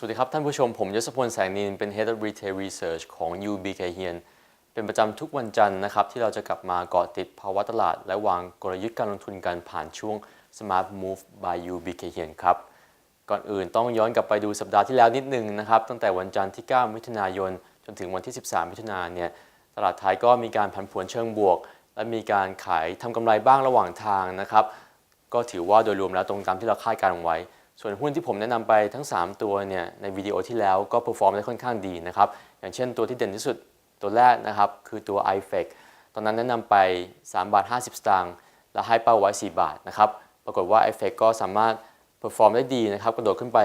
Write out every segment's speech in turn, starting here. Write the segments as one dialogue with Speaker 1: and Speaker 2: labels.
Speaker 1: สวัสดีครับ ท่านผู้ชม ผมยศพลแสงนินเป็น Head of Retail Research ของ UBK เฮียนเป็นประจำทุกวันจันทร์นะครับ ที่เราจะกลับมาเกาะติดภาวะตลาด และวางกลยุทธ์การลงทุนกันผ่านช่วง Smart Move by UBK เฮียนครับ ก่อนอื่นต้องย้อนกลับไปดูสัปดาห์ที่แล้วนิดนึงนะครับ ตั้งแต่วันจันทร์ที่ 9 มิถุนายน จนถึงวันที่ 13 มิถุนายนเนี่ยตลาดไทยก็มีการผันผวนเชิงบวก และมีการขายทำกำไรบ้างระหว่างทางนะครับก็ถือว่าโดยรวมแล้วตรงตามที่เราคาดการณ์ไว้ ส่วนหุ้นที่ผมแนะนำไปทั้ง 3 ตัวเนี่ยในวิดีโอที่แล้วก็เพอร์ฟอร์มได้ค่อนข้างดีนะครับอย่างเช่นตัวที่เด่นที่สุดตัวแรกนะครับคือตัว i f e c ตอนนั้นแนะนำไป3บาท50 สตางค์และให้เป้าไว้4บาทนะครับปรากฏว่า i f e c ก็สามารถเพอร์ฟอร์มได้ดีนะครับกระโดดขึ้นไป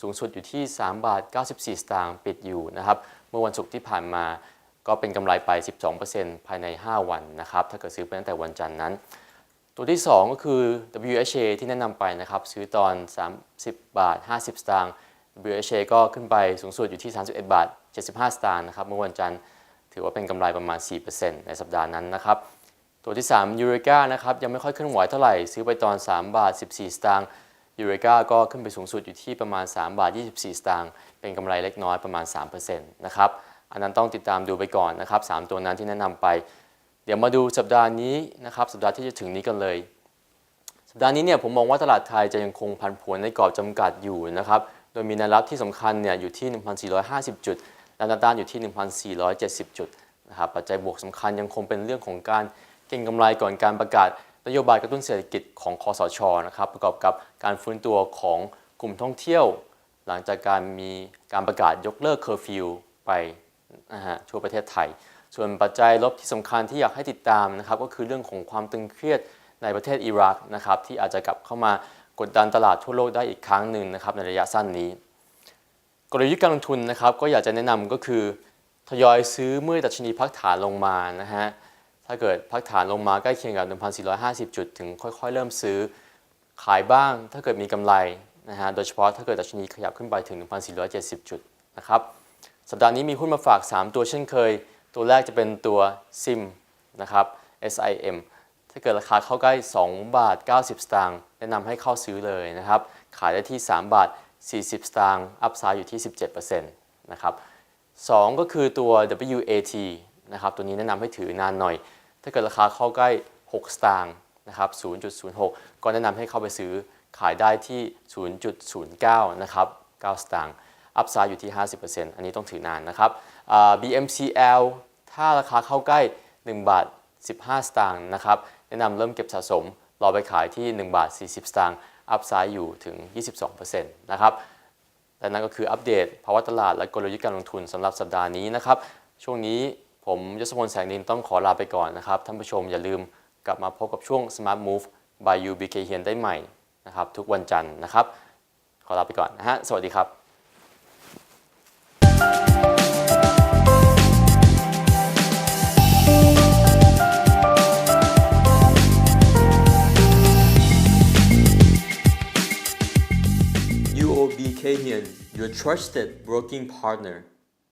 Speaker 1: สูงสุดอยู่ที่3บาท94 สตางค์ปิดอยู่นะครับเมื่อวันศุกร์ที่ผ่านมาก็เป็นกำไรไป 12%ภายใน 5 วันนะครับถ้าเกิดซื้อไปตั้งแต่วันจันทร์นั้น ตัวที่ 2 ก็คือ WHA ที่แนะนำไปนะครับ ซื้อตอน 30 บาท 50 สตางค์ WHA ก็ขึ้นไปสูงสุดอยู่ที่ 31 บาท 75 สตางค์นะครับเมื่อวันจันทร์ถือว่าเป็นกำไรประมาณ 4%ในสัปดาห์นั้นนะครับ ตัวที่ 3 ยูเรกานะครับยังไม่ค่อยเคลื่อนไหวเท่าไหร่ ซื้อไปตอน 3 บาท 14 สตางค์ยูเรกาก็ขึ้นไปสูงสุดอยู่ที่ประมาณ 3 บาท 24 สตางค์เป็นกำไรเล็กน้อยประมาณ 3%นะครับอันนั้นต้องติดตามดูไปก่อนนะครับสามตัวนั้นที่แนะนำไป เดี๋ยวมาดูสัปดาห์นี้นะครับสัปดาห์ที่จะถึงนี้กันเลย สัปดาห์นี้เนี่ยผมมองว่าตลาดไทยจะยังคงพันผวนในกรอบจำกัดอยู่นะครับโดยมีแนวรับที่สำคัญเนี่ยอยู่ที่ 1,450 จุดและนวต้านอยู่ที่ 1,470 จุดนะครับปัจจัยบวกสำคัญยังคงเป็นเรื่องของการเก็งกำไรก่อนการประกาศนโยบายกระตุ้นเศรษฐกิจของคอสชนะครับประกอบกับการฟื้นตัวของกลุ่มท่องเที่ยว หลังจากการมีการประกาศยกเลิกเคอร์ฟิวไปนะฮะทั่วประเทศไทย ส่วนปัจจัยลบที่สำคัญที่อยากให้ติดตามนะครับก็คือเรื่องของความตึงเครียดในประเทศอิรักนะครับที่อาจจะกลับเข้ามากดดันตลาดทั่วโลกได้อีกครั้งหนึ่งนะครับในระยะสั้นนี้ กลยุทธ์การลงทุนนะครับก็อยากจะแนะนำก็คือทยอยซื้อเมื่อดัชนีพักฐานลงมานะฮะถ้าเกิดพักฐานลงมาใกล้เคียงกับ 1,450 จุด ถึงค่อยๆ เริ่มซื้อขายบ้าง ถ้าเกิดมีกำไรนะฮะโดยเฉพาะถ้าเกิดดัชนีขยับขึ้นไปถึง 1,470 จุดนะครับสัปดาห์นี้มีหุ้นมาฝาก 3 ตัวเช่นเคย ตัวแรกจะเป็นตัว SIM นะครับ SIM ถ้าเกิดราคาเข้าใกล้ 2 บาท 90 สตางค์แนะนำให้เข้าซื้อเลยนะครับ ขายได้ที่ 3 บาท 40 สตางค์อัพไซด์อยู่ที่ 17%นะครับ2ก็คือตัว WAT นะครับตัวนี้แนะนำให้ถือนานหน่อย ถ้าเกิดราคาเข้าใกล้ 6 สตางค์นะครับ 0.06 ก็แนะนำให้เข้าไปซื้อขายได้ที่ 0.09 นะครับ 9 สตางค์อัพไซด์อยู่ที่ 50%อันนี้ต้องถือนานนะครับ BMCL ถ้าราคาเข้าใกล้ 1 บาท 15 สตางค์นะครับแนะนำเริ่มเก็บสะสม รอไปขายที่ 1 บาท 40 สตางค์อัพไซด์อยู่ถึง 22%นะครับและนั่นก็คืออัปเดตภาวะตลาดและกลยุทธ์การลงทุนสำหรับสัปดาห์นี้นะครับ ช่วงนี้ผมยศพลแสงนินต้องขอลาไปก่อนนะครับ ท่านผู้ชมอย่าลืมกลับมาพบกับช่วง Smart Move by UBK เฮียนได้ใหม่นะครับ ทุกวันจันทร์นะครับ ขอลาไปก่อนนะฮะ สวัสดีครับ Kahian, your trusted broking partner.